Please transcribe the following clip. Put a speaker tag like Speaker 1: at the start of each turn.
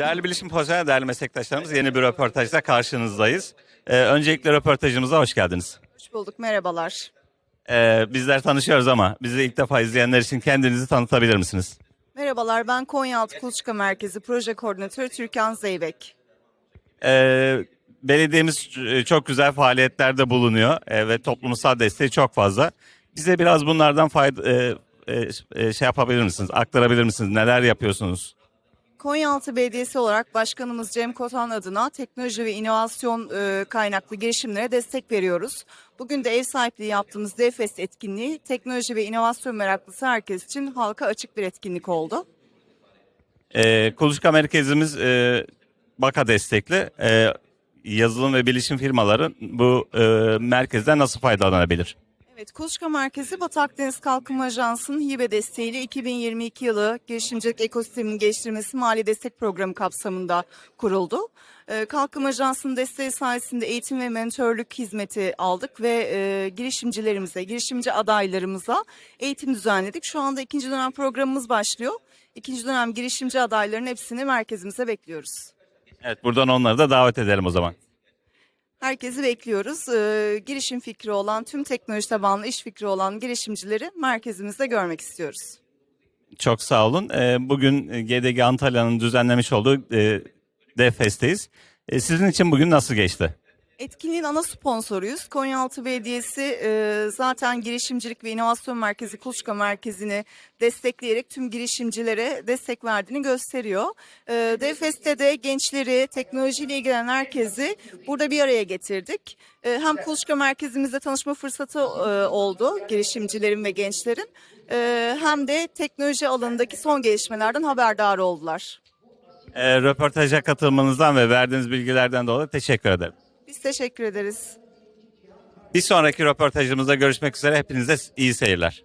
Speaker 1: Değerli bilişim profesyonel değerli meslektaşlarımız yeni bir röportajda karşınızdayız. Ee, öncelikle röportajımıza hoş geldiniz.
Speaker 2: Hoş bulduk, merhabalar.
Speaker 1: Ee, bizler tanışıyoruz ama bizi ilk defa izleyenler için kendinizi tanıtabilir misiniz?
Speaker 2: Merhabalar, ben Konyaaltı Kuluçka Merkezi Proje Koordinatörü Türkan Zeybek.
Speaker 1: Ee, belediyemiz e, çok güzel faaliyetlerde bulunuyor e, ve toplumsal desteği çok fazla. Bize biraz bunlardan fayda e, e, e, şey yapabilir misiniz? Aktarabilir misiniz? Neler yapıyorsunuz?
Speaker 2: Konyaaltı Belediyesi olarak Başkanımız Cem Kotan adına teknoloji ve inovasyon e, kaynaklı girişimlere destek veriyoruz. Bugün de ev sahipliği yaptığımız DFES etkinliği teknoloji ve inovasyon meraklısı herkes için halka açık bir etkinlik oldu.
Speaker 1: Ee, Kuluçka merkezimiz e, BAKA destekli. E, yazılım ve bilişim firmaları bu e, merkezden nasıl faydalanabilir?
Speaker 2: Evet, Kuluçka Merkezi Batı Akdeniz Kalkınma Ajansı'nın hibe desteğiyle 2022 yılı girişimcilik ekosisteminin geliştirmesi mali destek programı kapsamında kuruldu. Ee, Kalkınma Ajansı'nın desteği sayesinde eğitim ve mentörlük hizmeti aldık ve e, girişimcilerimize, girişimci adaylarımıza eğitim düzenledik. Şu anda ikinci dönem programımız başlıyor. İkinci dönem girişimci adaylarının hepsini merkezimize bekliyoruz.
Speaker 1: Evet buradan onları da davet edelim o zaman.
Speaker 2: Herkesi bekliyoruz. Ee, girişim fikri olan, tüm teknoloji tabanlı iş fikri olan girişimcileri merkezimizde görmek istiyoruz.
Speaker 1: Çok sağ olun. Ee, bugün GDG Antalya'nın düzenlemiş olduğu e, DFES'teyiz. E, sizin için bugün nasıl geçti?
Speaker 2: Etkinliğin ana sponsoruyuz. Konyaaltı Belediyesi e, zaten girişimcilik ve inovasyon merkezi Kuluçka Merkezi'ni destekleyerek tüm girişimcilere destek verdiğini gösteriyor. E, DFS'te de gençleri, teknolojiyle ilgilenen herkesi burada bir araya getirdik. E, hem Kuluçka Merkezimizde tanışma fırsatı e, oldu girişimcilerin ve gençlerin. E, hem de teknoloji alanındaki son gelişmelerden haberdar oldular.
Speaker 1: E, röportaja katılmanızdan ve verdiğiniz bilgilerden dolayı teşekkür ederim.
Speaker 2: Biz teşekkür ederiz.
Speaker 1: Bir sonraki röportajımızda görüşmek üzere. Hepinize iyi seyirler.